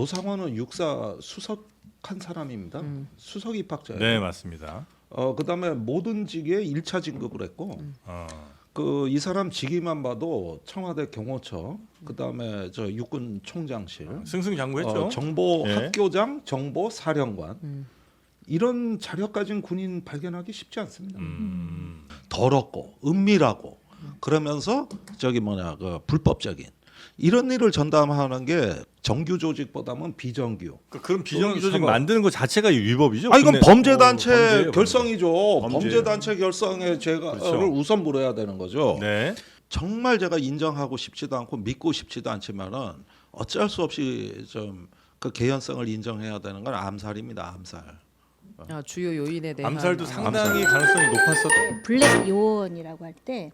노상원은 육사 수석한 사람입니다. 음. 수석 입학자예요. 네 맞습니다. 어 그다음에 모든 직에 1차 진급을 했고 어. 그이 사람 직위만 봐도 청와대 경호처 그다음에 저 육군 총장실 승승장구했죠. 어, 정보 예. 학교장 정보 사령관 음. 이런 자력 가진 군인 발견하기 쉽지 않습니다. 음. 더럽고 은밀하고 그러면서 저기 뭐냐 그 불법적인 이런 일을 전담하는 게 정규 조직보다는 비정규. 그 그럼 비정규직 사과. 만드는 것 자체가 위법이죠. 아 이건 범죄 어, 단체 범죄예요, 결성이죠. 범죄. 단체 결성에 제가 그렇죠. 를 우선 물어야 되는 거죠. 네. 정말 제가 인정하고 싶지도 않고 믿고 싶지도 않지만은 어쩔 수 없이 좀 그 개연성을 인정해야 되는 건 암살입니다. 암살. 아, 주요 요인에 대한 암살도 아, 상당히 가능성이 높았었던. 블랙 요원이라고 할때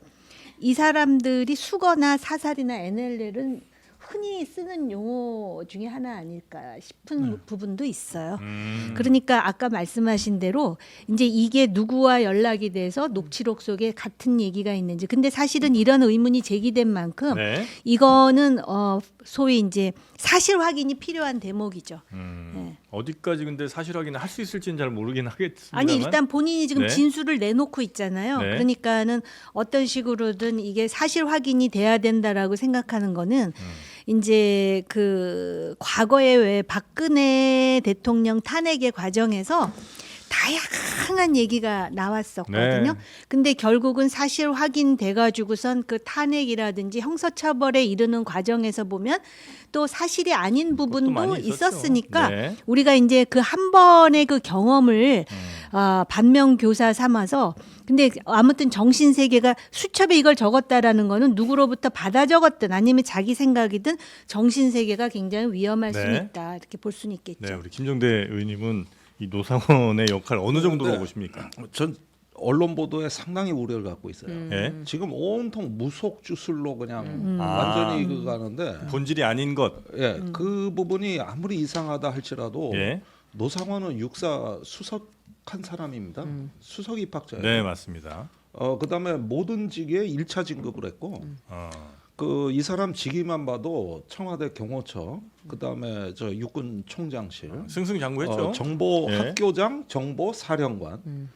이 사람들이 수거나 사살이나 NLL은 흔히 쓰는 용어 중에 하나 아닐까 싶은 부분도 있어요. 음. 그러니까 아까 말씀하신 대로 이제 이게 누구와 연락이 돼서 녹취록 속에 같은 얘기가 있는지 근데 사실은 이런 의문이 제기된 만큼 네. 이거는 어 소위 이제 사실 확인이 필요한 대목이죠. 음. 네. 어디까지 근데 사실 확인을 할 수 있을지는 잘 모르긴 하겠습니다. 아니 일단 본인이 지금 네. 진술을 내놓고 있잖아요. 네. 그러니까는 어떤 식으로든 이게 사실 확인이 돼야 된다라고 생각하는 거는 음. 이제 그 과거에 왜 박근혜 대통령 탄핵의 과정에서 다양한 얘기가 나왔었거든요. 네. 근데 결국은 사실 확인돼 가지고선 그 탄핵이라든지 형사 처벌에 이르는 과정에서 보면 또 사실이 아닌 부분도. 있었으니까 네. 우리가 이제 그 한 번의 그 경험을 음. 아, 반면 교사 삼아서 근데 아무튼 정신 세계가 수첩에 이걸 적었다라는 거는 누구로부터 받아 적었든 아니면 자기 생각이든 정신 세계가 굉장히 위험할 네. 수는 있다 이렇게 볼 수는 있겠죠. 네, 우리 김정대 의원님은 이 노상원의 역할 어느 정도로 네. 보십니까? 전 언론 보도에 상당히 우려를 갖고 있어요. 음. 예. 지금 온통 무속 주술로 그냥 음. 완전히 아. 그 가는데 본질이 아닌 것. 예, 그 부분이 아무리 이상하다 할지라도 예. 노상원은 육사 수석한 사람입니다. 음. 수석 입학자예요. 네, 맞습니다. 어 그다음에 모든 직에 1차 진급을 했고 어. 그 이 사람 직위만 봐도 청와대 경호처 그 다음에 저 육군 총장실 승승장구했죠. 어, 정보 예. 학교장 정보 사령관 음.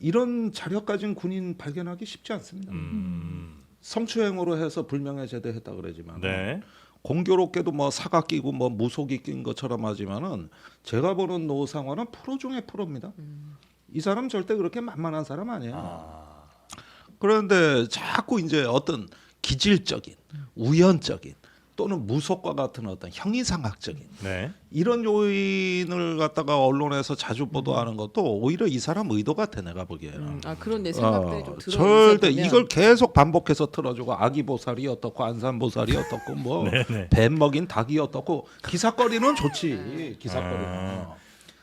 이런 자력 가진 군인 발견하기 쉽지 않습니다. 음. 성추행으로 해서 불명예 제대했다 그러지만 네. 공교롭게도 뭐 사가 끼고 뭐 무속이 낀 것처럼 하지만은 제가 보는 노상원은 프로 중에 프로입니다. 이 사람 절대 그렇게 만만한 사람 아니에요. 아. 그런데 자꾸 이제 어떤 기질적인 우연적인 또는 무속과 같은 어떤 형이상학적인 네. 이런 요인을 갖다가 언론에서 자주 보도하는 것도 오히려 이 사람 의도 같아 내가 보기에는. 음, 아 그런 내 생각들이 어, 좀 들어. 절대 이걸 계속 반복해서 틀어주고 아기 보살이 어떻고 안산 보살이 어떻고 뭐 네네. 뱀 먹인 닭이 어떻고 기사거리는 좋지 기사거리는. 아,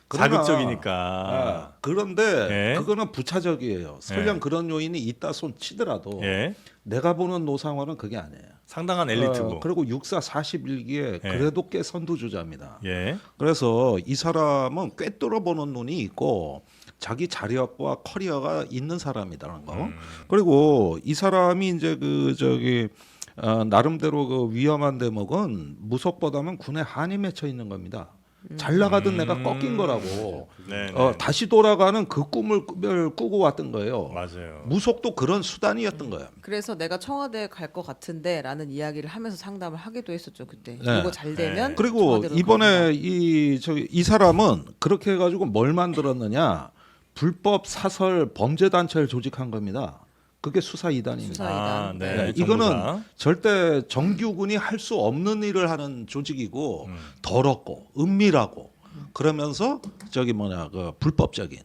그러나, 자극적이니까. 아, 그런데 예. 그거는 부차적이에요. 설령 예. 그런 요인이 있다 손 치더라도 예. 내가 보는 노상원은 그게 아니에요. 상당한 엘리트고. 어, 그리고 육사 41기에 예. 그래도 꽤 선두주자입니다. 예. 그래서 이 사람은 꿰뚫어 보는 눈이 있고 자기 자력과 커리어가 있는 사람이라는 거. 음. 그리고 이 사람이 이제 그 저기 어, 나름대로 그 위험한 대목은 무속보다는 군에 한이 맺혀 있는 겁니다. 잘 나가던 내가 꺾인 거라고. 네. 네. 어, 다시 돌아가는 그 꿈을 꾸- 꾸고 왔던 거예요. 맞아요. 무속도 그런 수단이었던 거예요. 그래서 내가 청와대 갈것 같은데라는 이야기를 하면서 상담을 하기도 했었죠 그때. 네. 이거 잘 되면 네. 그리고 청와대로 이번에. 이 저기 이 사람은 그렇게 해가지고 뭘 만들었느냐 불법 사설 범죄 단체를 조직한 겁니다. 그게 수사 이단입니다. 수사 이단. 아, 네. 네. 이거는 절대 정규군이 할 수 없는 일을 하는 조직이고 음. 더럽고 은밀하고 그러면서 저기 뭐냐 그 불법적인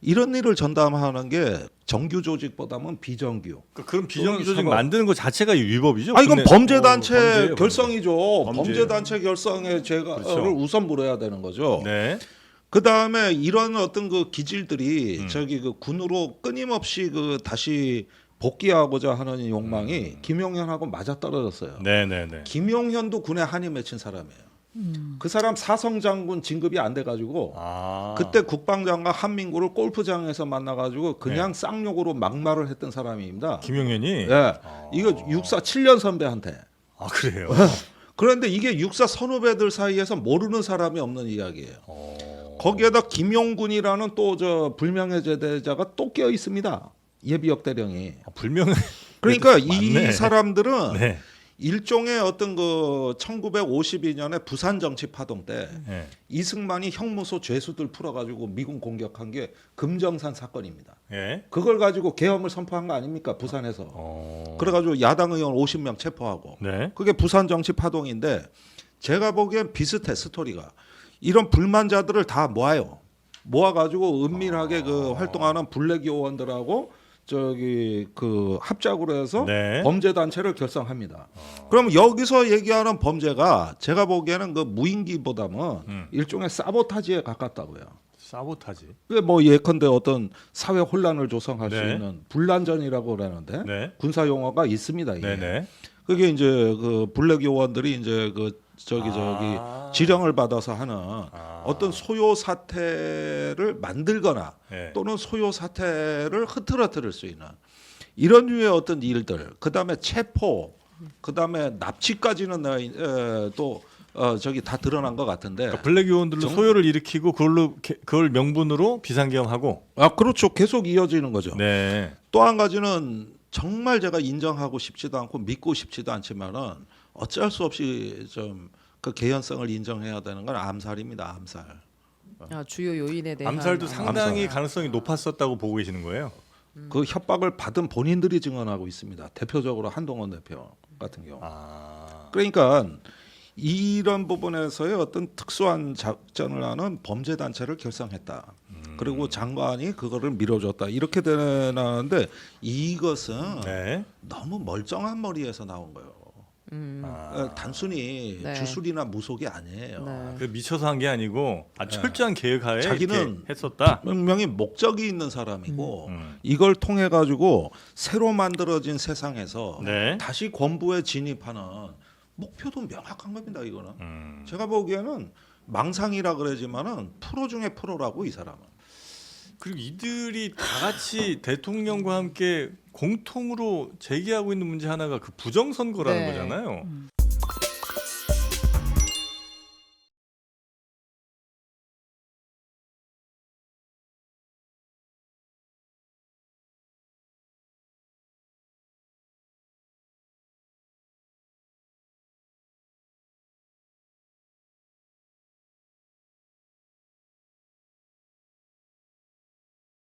이런 일을 전담하는 게 정규 조직보다는 비정규. 그 그럼 비정규직 사과. 만드는 것 자체가 위법이죠? 아 이건 범죄 어, 단체 범죄예요, 결성이죠. 범죄. 단체 결성에 제가 그렇죠. 를 우선 물어야 되는 거죠. 네. 그 다음에 이런 어떤 그 기질들이 음. 저기 그 군으로 끊임없이 그 다시 복귀하고자 하는 욕망이 음. 김용현하고 맞아 떨어졌어요. 네, 네, 네. 김용현도 군에 한이 맺힌 사람이에요. 그 사람 사성 장군 진급이 안 돼가지고 아. 그때 국방장과 한민구를 골프장에서 만나가지고 그냥 네. 쌍욕으로 막말을 했던 사람입니다. 김용현이 예, 이거 육사 7년 선배한테. 아, 그래요. 그런데 이게 육사 선후배들 사이에서 모르는 사람이 없는 이야기예요. 어. 거기에다 김용군이라는 또 저 불명예 제대자가 또 껴 있습니다. 예비역 대령이. 아, 불명예. 그러니까 이. 사람들은 네. 일종의 어떤 그 1952년에 부산 정치 파동 때 네. 이승만이 형무소 죄수들 풀어가지고 미군 공격한 게 금정산 사건입니다. 예. 그걸 가지고 계엄을 선포한 거 아닙니까 부산에서. 어. 그래가지고 야당 의원 50명 체포하고 네. 그게 부산 정치 파동인데 제가 보기엔 비슷해 스토리가 이런 불만자들을 다 모아요 모아가지고 은밀하게 그 아. 활동하는 블랙 요원들하고 저기 그 합작으로 해서 네. 범죄 단체를 결성합니다. 그럼 여기서 얘기하는 범죄가 제가 보기에는 그 무인기보다는 음. 일종의 사보타지에 가깝다고요. 사보타지. 그게 뭐 예컨대 어떤 사회 혼란을 조성할 수 네. 있는 분란전이라고 그러는데 네. 군사 용어가 있습니다. 이게. 네네. 그게 이제 그 블랙 요원들이 이제 그 저기 저기 아. 지령을 받아서 하는 아. 어떤 소요 사태를 만들거나 네. 또는 소요 사태를 흐트러뜨릴 수 있는 이런 류의 어떤 일들 그다음에 체포 그다음에 납치까지는 나- 에, 또 어, 저기 다 드러난 것 같은데 그러니까 블랙 요원들로 정- 소요를 일으키고 그걸로 개- 그걸 명분으로 비상계엄하고. 아 그렇죠 계속 이어지는 거죠 네. 또 한 가지는 정말 제가 인정하고 싶지도 않고 믿고 싶지도 않지만은 어쩔 수 없이 좀 그 개연성을 인정해야 되는 건 암살입니다. 암살. 아, 주요 요인에 대한 암살도 아, 상당히 가능성이 높았었다고 보고 계시는 거예요. 그 협박을 받은 본인들이 증언하고 있습니다. 대표적으로 한동훈 대표 같은 경우. 아. 그러니까 이런 부분에서의 어떤 특수한 작전을 하는 범죄 단체를 결성했다. 음. 그리고 장관이 그거를 밀어줬다. 이렇게 되는데 이것은 네. 너무 멀쩡한 머리에서 나온 거예요. 음, 아. 어, 단순히 네. 주술이나 무속이 아니에요. 네. 그 미쳐서 한 게 아니고 아, 철저한 계획하에 자기는 했었다. 분명히 목적이 있는 사람이고 음. 이걸 통해 가지고 새로 만들어진 세상에서 네. 다시 권부에 진입하는 목표도 명확한 겁니다. 이거는 음. 제가 보기에는 망상이라 그러지만은 프로 중에 프로라고 이 사람은. 그리고 이들이 다 같이 대통령과 함께 공통으로 제기하고 있는 문제 하나가 그 부정선거라는 네. 거잖아요.